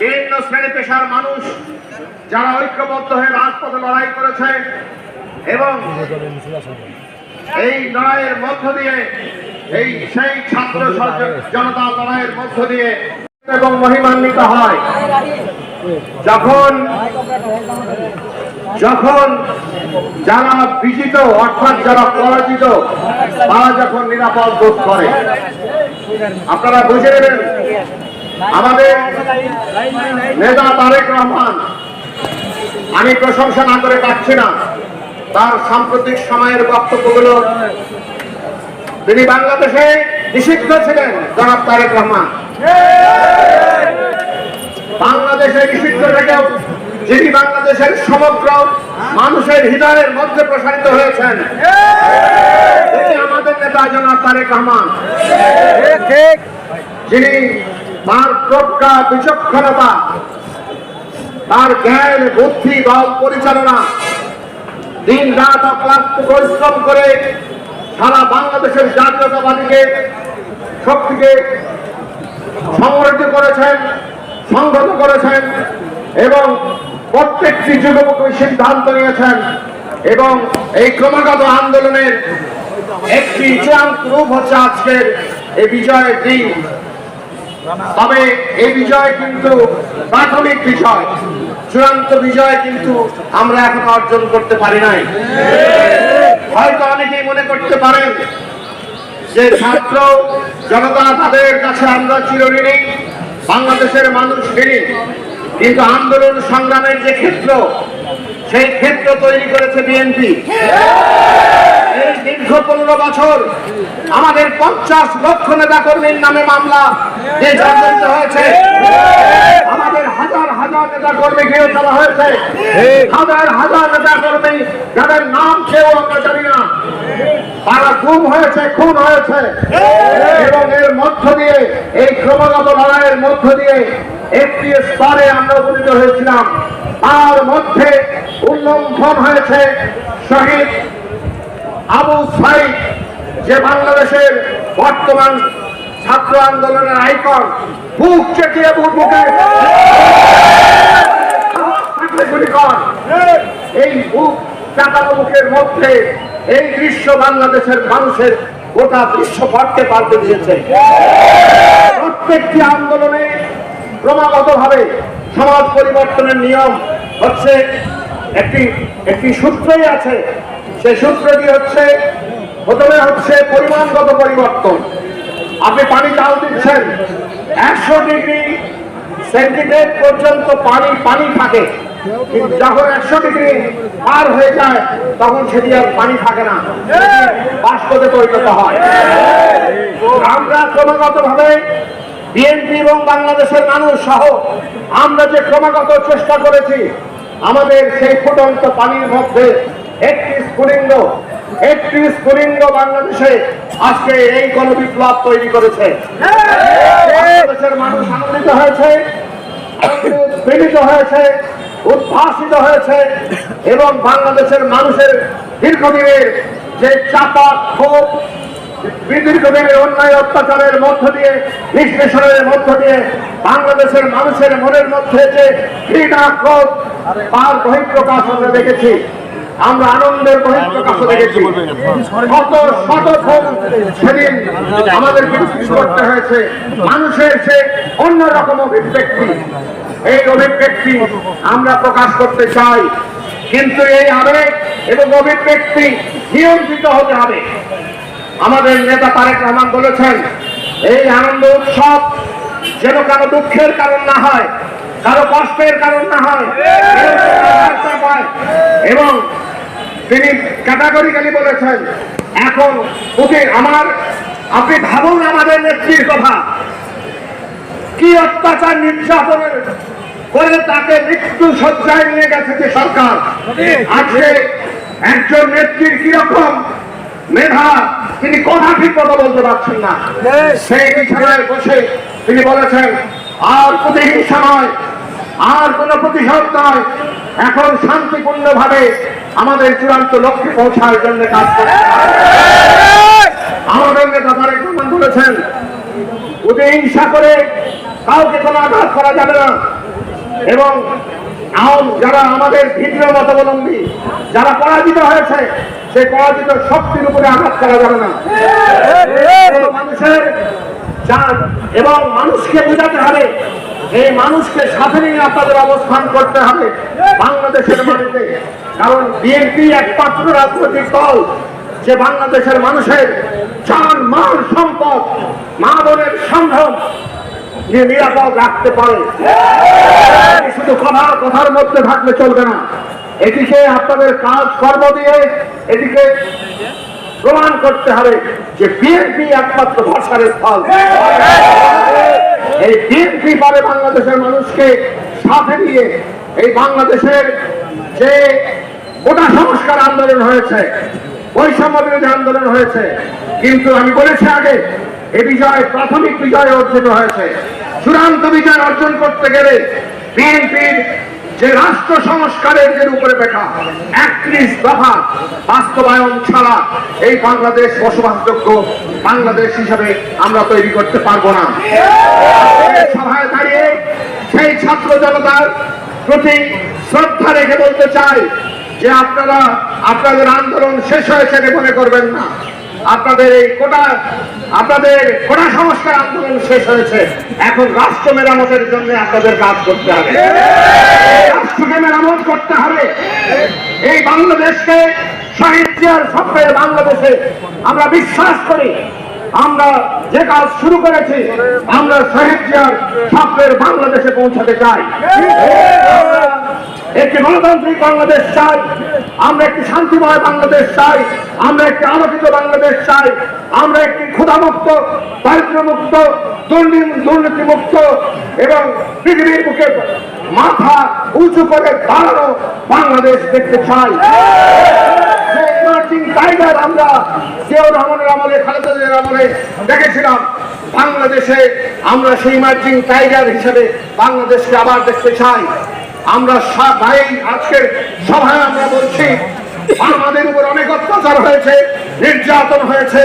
বিভিন্ন শ্রেণি পেশার মানুষ যারা ঐক্যবদ্ধ হয়ে রাজপথে লড়াই করেছে এবং এই লড়াইয়ের মধ্য দিয়ে, এই সেই ছাত্র জনতা লড়াইয়ের মধ্য দিয়ে এবং মহিমান্বিত হয়। যখন যখন যারা বিজিত, অর্থাৎ যারা পরাজিত, তারা যখন নিরাপদ বোধ করে। আপনারা বুঝে নেবেন আমাদের নেতা তারেক রহমান, আমি প্রশংসা না করে পাচ্ছি না, তার সাম্প্রতিক সময়ের বক্তব্যগুলো। তিনি বাংলাদেশে নিষিদ্ধ ছিলেন, জনাব তারেক রহমান। বাংলাদেশে নিষিদ্ধ থেকেও যিনি বাংলাদেশের সমগ্র মানুষের হৃদয়ের মধ্যে প্রসারিত হয়েছেন আমাদের নেতা জনাব তারেক রহমান। যিনি তার প্রজ্ঞা, বিচক্ষণতা, তার জ্ঞান, বুদ্ধি, দল পরিচালনা, দিন রাত অক্লান্ত পরিশ্রম করে সারা বাংলাদেশের জাতীয়তাবাদীকে শক্তিকে সংগঠিত করেছেন, সংগত করেছেন এবং প্রত্যেকটি যুগমুখী সিদ্ধান্ত নিয়েছেন এবং এই ক্রমাগত আন্দোলনের একটি চূড়ান্ত রূপ হচ্ছে আজকের এই বিজয়ের দিন। তবে এই বিজয় কিন্তু প্রাথমিক বিষয়। চূড়ান্ত বিজয় কিন্তু আমরা এখন অর্জন করতে পারি নাই। হয়তো অনেকেই মনে করতে পারেন যে ছাত্র জনতা তাদের কাছে আমরা চিরঋণী, বাংলাদেশের মানুষ ঋণী কিন্তু আন্দোলন সংগ্রামের যে ক্ষেত্র, সেই ক্ষেত্র তৈরি করেছে বিএনপি। দীর্ঘ পনেরো বছর আমাদের পঞ্চাশ লক্ষ নেতা কর্মীর নামে মামলা হয়েছে, আমাদের হাজার হাজার নেতা কর্মী গৃহ চালা হয়েছে। হাজার হাজার নেতা কর্মী যাদের নাম কেউ আমরা জানি না। তারা হয়েছে, খুন হয়েছে। এবং এর মধ্য দিয়ে, এই ক্রমাগত লড়াইয়ের মধ্য দিয়ে একটি স্তরে আমরা উপনীত হয়েছিলাম। তার মধ্যে উল্লঙ্ঘন হয়েছে শহীদ আবু সাইদ, যে বাংলাদেশের বর্তমান ছাত্র আন্দোলনের আইকন, বুক চেটিয়ে বুক বুকে। এই বুক চাকানো বুকের মধ্যে এই দৃশ্য বাংলাদেশের মানুষের গোটা দৃশ্য পড়তে পাল্টে দিয়েছে প্রত্যেকটি আন্দোলনে ক্রমাগত ভাবে সমাজ পরিবর্তনের নিয়ম হচ্ছে একটি একটি সূত্রই আছে সেই সূত্রটি হচ্ছে, প্রথমে হচ্ছে পরিমাণগত পরিবর্তন। আপনি পানি চাল দিচ্ছেন, একশো ডিগ্রি সেন্টিগ্রেড পর্যন্ত পানি পানি থাকে। যখন একশো ডিগ্রি পার হয়ে যায়, তখন সেটি আর পানি থাকে না। বাষ্পতে পরিণত হয়। আমরা ক্রমাগত ভাবে বিএনপি এবং বাংলাদেশের মানুষ সহ আমরা যে ক্রমাগত চেষ্টা করেছি, আমাদের সেই ফুটন্ত পানির মধ্যে একটি স্ফুলিঙ্গ একটি স্ফুলিঙ্গ বাংলাদেশে আজকে এই গণবিপ্লব তৈরি করেছে। উদ্ভাসিত হয়েছে এবং বাংলাদেশের মানুষের দীর্ঘদিনের যে চাপা ক্ষোভ, দীর্ঘদিনের অন্যায় অত্যাচারের মধ্য দিয়ে, বিশ্লেষণের মধ্য দিয়ে, বাংলাদেশের মানুষের মনের মধ্যে যে ঘৃণা ক্রোধ, তার বহিঃপ্রকাশ আমরা দেখেছি। আমরা আনন্দের বহিঃপ্রকাশও দেখেছি। কত শত সেদিন আমাদেরকে করতে হয়েছে। মানুষের সে অন্যরকম অভিব্যক্তি। এই অভিব্যক্তি আমরা প্রকাশ করতে চাই। কিন্তু এই আবেগ এবং অভিব্যক্তি নিয়ন্ত্রিত হতে হবে। আমাদের নেতা তারেক রহমান বলেছেন এই আনন্দ উৎসব যেন কারও দুঃখের কারণ না হয় কারও কষ্টের কারণ না হয়। এবং তিনি ক্যাটাগরিক্যালি বলেছেন, এখন, ওকে, আমার, আপনি ভাবুন আমাদের নেত্রীর কথা। কি অত্যাচার নির্যাতনের করে তাকে মৃত্যু সজ্জায় নিয়ে গেছে যে সরকার। আজকে একজন নেত্রীর কীরকম মেধা, তিনি কথা ঠিক কথা বলতে পারছেন না। সেই বিছানায় বসে তিনি বলেছেন, আর প্রতিহিংসা নয়, আর কোন প্রতিশোধ নয়, এখন শান্তিপূর্ণ ভাবে আমাদের চূড়ান্ত লক্ষ্যে পৌঁছার জন্য কাজ করতে। আমাদের নেতা তারেক রহমান বলেছেন প্রতিহিংসা করে কাউকে কোনো আঘাত করা যাবে না। এবং যারা আমাদের ভিন্ন মতাবলম্বী যারা পরাজিত হয়েছে সেই পরাজিত শক্তির উপরে আঘাত করা যাবে না। মানুষের এবং মানুষকে বোঝাতে হবে এই মানুষকে সাথে নিয়ে আপনাদের অবস্থান করতে হবে বাংলাদেশের মানুষে কারণ বিএনপি একমাত্র রাজনৈতিক দল যে বাংলাদেশের মানুষের চান, মান, সম্পদ, মা বোনের সম্ভ্রম নিয়ে নিরাপদ রাখতে পারে। শুধু কথা, কথার মধ্যে থাকলে চলবে না। এটিকে আপনাদের কাজ কর্ম দিয়ে এটিকে প্রমাণ করতে হবে যে বিএনপি একমাত্র ভরসার স্থল এই বিএনপি পারে বাংলাদেশের মানুষকে সাথে নিয়ে এই বাংলাদেশের যে গোটা সংস্কার আন্দোলন হয়েছে, বৈষম্য বিরোধী আন্দোলন হয়েছে, কিন্তু আমি বলেছি আগে, এ বিজয় প্রাথমিক বিজয় অর্জিত হয়েছে। চূড়ান্ত বিজয় অর্জন করতে গেলে বিএনপির যে রাষ্ট্র সংস্কারের যে রূপরেখা, একত্রিশ দফা বাস্তবায়ন ছাড়া এই বাংলাদেশ বসবাসযোগ্য বাংলাদেশ হিসাবে আমরা তৈরি করতে পারব না। সভায় দাঁড়িয়ে সেই ছাত্র জনতার প্রতি শ্রদ্ধা রেখে বলতে চাই যে আপনারা, আপনাদের আন্দোলন শেষ হয়েছে মনে করবেন না। আপনাদের এই কোটা, আপনাদের কোটা সংস্কার আন্দোলন শেষ হয়েছে। এখন রাষ্ট্র মেরামতের জন্য আপনাদের কাজ করতে হবে। রাষ্ট্রকে মেরামত করতে হবে। এই বাংলাদেশকে সাহিত্যের স্বপ্নের বাংলাদেশে আমরা বিশ্বাস করি। আমরা যে কাজ শুরু করেছি, আমরা সাহিত্যের স্বপ্নের বাংলাদেশে পৌঁছাতে চাই। একটি গণতান্ত্রিক বাংলাদেশ চাই। আমরা একটি শান্তিময় বাংলাদেশ চাই, আমরা একটি আলোকিত বাংলাদেশ চাই, আমরা একটি ক্ষুধামুক্ত দারিদ্র্যমুক্ত দুর্নীতি মুক্ত এবং পৃথিবীর বুকে মাথা উঁচু করে দাঁড়ানো বাংলাদেশ দেখতে চাই। টাইগার আমরা দেখেছিলাম, বাংলাদেশে আমরা সেই মার্চিং টাইগার হিসেবে বাংলাদেশকে আবার দেখতে চাই। আমরা ভাই আজকের সভায় আমরা বলছি, আমাদের উপর অনেক অত্যাচার হয়েছে, নির্যাতন হয়েছে,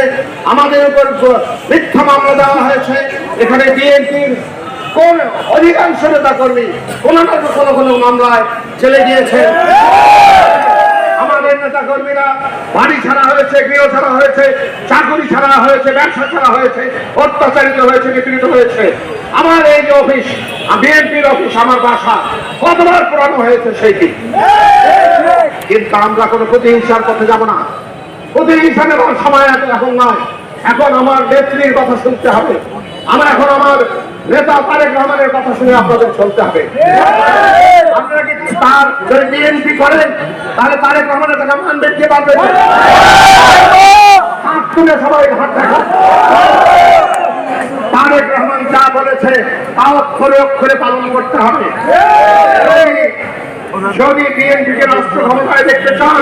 আমাদের উপর মিথ্যা মামলা দেওয়া হয়েছে। এখানে বিএনপির কোন অধিকাংশ নেতা কর্মী কোন না কোনো কোনো মামলায় চলে গিয়েছে। আমাদের নেতা কর্মীরা বাড়ি ছাড়া হয়েছে, গৃহ ছাড়া হয়েছে, চাকরি ছাড়া হয়েছে, ব্যবসা ছাড়া হয়েছে, অত্যাচারিত হয়েছে, নিপীড়িত হয়েছে। আমার এই যে অফিস বিএনপির অফিস আমার বাসা, কতবার পুরানো হয়েছে সেইটি। কিন্তু আমরা কোনো প্রতিহিংসার পথে যাব না। প্রতিহিংসা নেওয়ার সময় এখন নয়। এখন আমার নেত্রীর কথা শুনতে হবে। আমার এখন আমার নেতা তারেক রহমানের কথা শুনে আপনাদের চলতে হবে। আপনারা কি তার যদি বিএনপি করেন, তাহলে তারেক রহমানের কথা মানবেন কে পারবেন হাত তুলে সবাই হাত দেখা তারেক রহমান যা বলেছে, তা অক্ষরে অক্ষরে পালন করতে হবে। যদি বিএনপিকে রাষ্ট্র ক্ষমতায় দেখতে চান,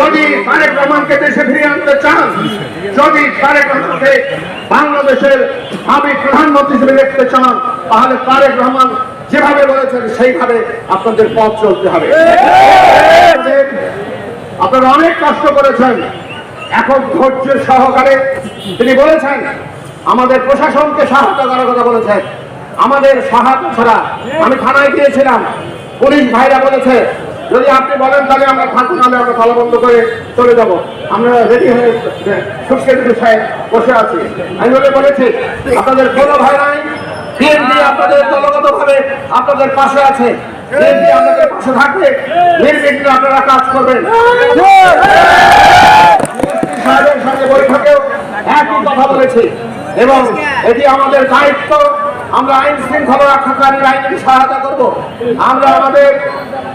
যদি তারেক রহমানকে দেশে ফিরিয়ে আনতে চান, যদি তারেক রহমানকে বাংলাদেশের আমি প্রধানমন্ত্রী হিসেবে দেখতে চান, তাহলে তারেক রহমান যেভাবে বলেছেন, সেইভাবে আপনাদের পথ চলতে হবে। আপনারা অনেক কষ্ট করেছেন। এখন ধৈর্য সহকারে তিনি বলেছেন, আমাদের প্রশাসনকে সহায়তা করার কথা বলেছেন। আমাদের সহায়তা ছাড়া আমি থানায় গিয়েছিলাম। পুলিশ ভাইরা বলেছে, যদি আপনি বলেন তাহলে আমরা থাকুন নাহলে আমরা তালা বন্ধ করে চলে যাব। আমরা রেডি হয়ে সুখের বিষয়ে বসে আছি। আমি বলে বলেছি, আপনাদের কোনো ভাই নাই বিএনপি আপনাদের দলগত ভাবে আপনাদের পাশে আছে। বিএনপি আপনাদের পাশে থাকবে, নির্বিঘ্নে আপনারা কাজ করবেন। সাহেবের সঙ্গে বৈঠকেও একই কথা বলেছি। এবং এটি আমাদের দায়িত্ব আমরা আইন শৃঙ্খলা রক্ষাকারীর আইনকে সহায়তা করব। আমরা আমাদের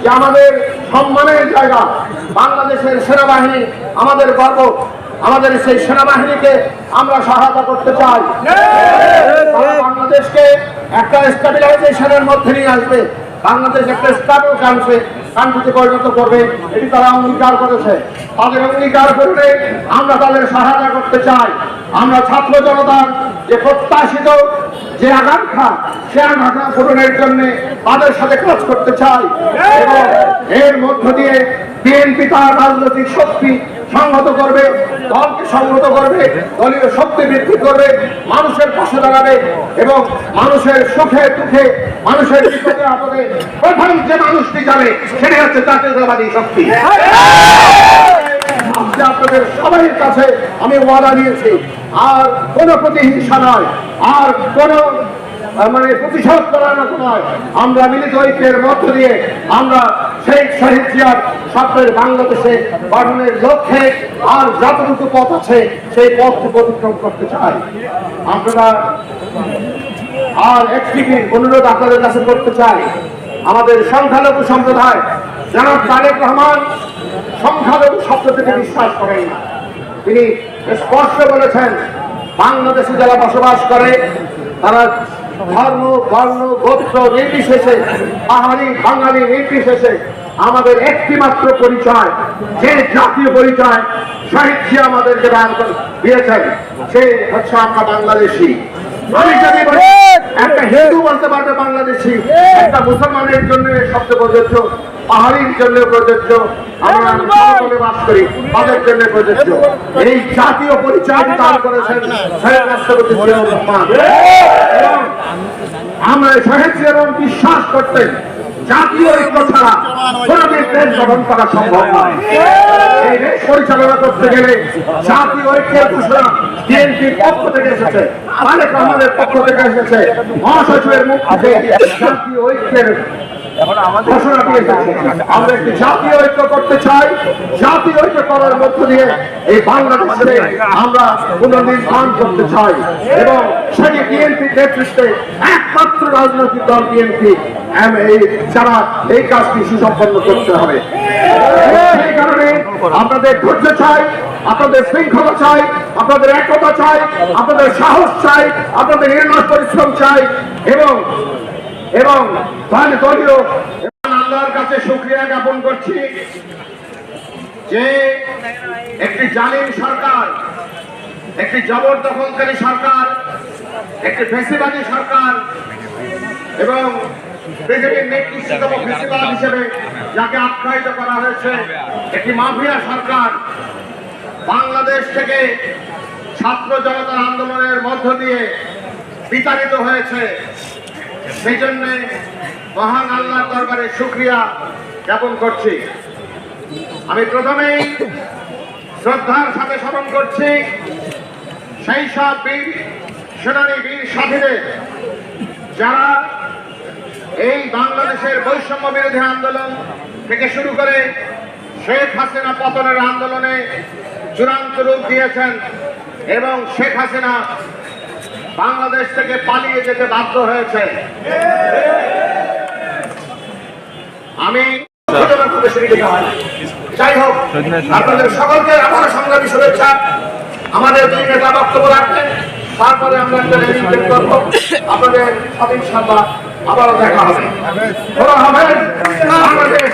যে আমাদের সম্মানের জায়গা বাংলাদেশের সেনাবাহিনী আমাদের গর্ব আমাদের সেই সেনাবাহিনীকে আমরা সহায়তা করতে চাই। বাংলাদেশকে একটা স্টেবিলাইজেশনের মধ্যে নিয়ে আসবে। বাংলাদেশ একটা স্টাবল কান্ট্রি কান্ট্রিতে পরিণত করবে, এটি তারা অঙ্গীকার করেছে। তাদের অঙ্গীকার করলে আমরা তাদের সহায়তা করতে চাই। আমরা ছাত্র জনতার যে প্রত্যাশিত যে আকাঙ্ক্ষা, সে আকাঙ্ক্ষা পূরণের জন্য তাদের সাথে কাজ করতে চাই। এর মধ্য দিয়ে বিএনপি তার রাজনৈতিক শক্তি সংহত করবে, দলকে সংহত করবে, দলীয় শক্তি বৃদ্ধি করবে, মানুষের পাশে দাঁড়াবে এবং মানুষের সুখে দুঃখে, মানুষের প্রথম যে মানুষটি যাবে সেটি হচ্ছে জাতীয়তাবাদী শক্তি। আপনাদের সবাই কাছে আমি ওয়াদা দিয়েছি, আর কোন প্রতিহিংসা নয়, আর কোন মানে প্রতিশোধ করার মতো নয়। আমরা মিলিত ঐক্যের মধ্য দিয়ে আমরা শেখ শহীদ জিয়ার স্বপ্নের বাংলাদেশে গঠনের লক্ষ্যে আর যতটুকু পথ আছে সেই পথটুকু অতিক্রম করতে চাই। আপনারা আর একটি অনুরোধ আপনাদের কাছে করতে চাই। আমাদের সংখ্যালঘু সম্প্রদায় জনাব তারেক রহমান সংখ্যালঘু শব্দ থেকে বিশ্বাস করেন না। তিনি স্পষ্ট বলেছেন, বাংলাদেশে যারা বসবাস করে, তারা ধর্ম বর্ণ গোত্র নির্বিশেষে, পাহাড়ি বাঙালি নির্বিশেষে আমাদের একটি মাত্র পরিচয়, যে জাতীয় পরিচয় জিয়া আমাদেরকে দান দিয়েছেন, সে হচ্ছে আমরা বাংলাদেশি। একটা হিন্দু বলতে পারবে বাংলাদেশি, একটা মুসলমানের জন্য শব্দ প্রযোজ্য, পাহাড়ির জন্য প্রযোজ্য এই জাতীয় পরিচয় দান করেছেন রাষ্ট্রপতি জিয়াউর আমরা শহীদ এবং বিশ্বাস করতেন জাতীয় ঐক্য ছাড়া কোনদিন দেশ গঠন করা সম্ভব নয়। এই দেশ পরিচালনা করতে গেলে জাতীয় ঐক্যের ঘোষণা বিএনপির পক্ষ থেকে এসেছে আমাদের পক্ষ থেকে এসেছে। মহাসচিবের মুখ থেকে জাতীয় ঐক্যের এই বাংলাদেশে আমরা পুনর্নির্মাণ করতে চাই। একমাত্র রাজনৈতিক দল বিএনপি যারা এই কাজটি সুসম্পন্ন করতে হবে। সেই কারণে আপনাদের ধৈর্য চাই, আপনাদের শৃঙ্খলা চাই, আপনাদের একতা চাই, আপনাদের সাহস চাই, আপনাদের নির্ণয় পরিশ্রম চাই, এবং এবং দলীয় আল্লাহর কাছে শুক্রিয়া জ্ঞাপন করছি যে একটি জালিম সরকার, একটি জবরদখলকারী সরকার, একটি ফেসিবাদী সরকার এবং পৃথিবীর নিকৃষ্টতম ফেসিবাদ হিসেবে যাকে আখ্যায়িত করা হয়েছে, একটি মাফিয়া সরকার। বাংলাদেশ থেকে ছাত্র জনতার আন্দোলনের মধ্য দিয়ে বিতাড়িত হয়েছে। সেই জন্য মহান আল্লাহ দরবারে শুক্রিয়া জ্ঞাপন করছি। আমি প্রথমেই শ্রদ্ধার সাথে স্মরণ করছি, সেই সব বীর, সেনানী বীর সাথীদের যারা এই বাংলাদেশের বৈষম্য বিরোধী আন্দোলন থেকে শুরু করে শেখ হাসিনা পতনের আন্দোলনে চূড়ান্ত রূপ দিয়েছেন এবং শেখ হাসিনা বাংলাদেশ থেকে পালিয়ে যেতে বাধ্য হয়েছে। আমি যাই হোক, আপনাদের সকলকে আমার সংগ্রামী শুভেচ্ছা। আমাদের দুই নেতা বক্তব্য রাখবেন। তারপরে আমরা একটা রেলিং করব। আপনাদের সবই আবারও দেখা হবে। বাংলাদেশ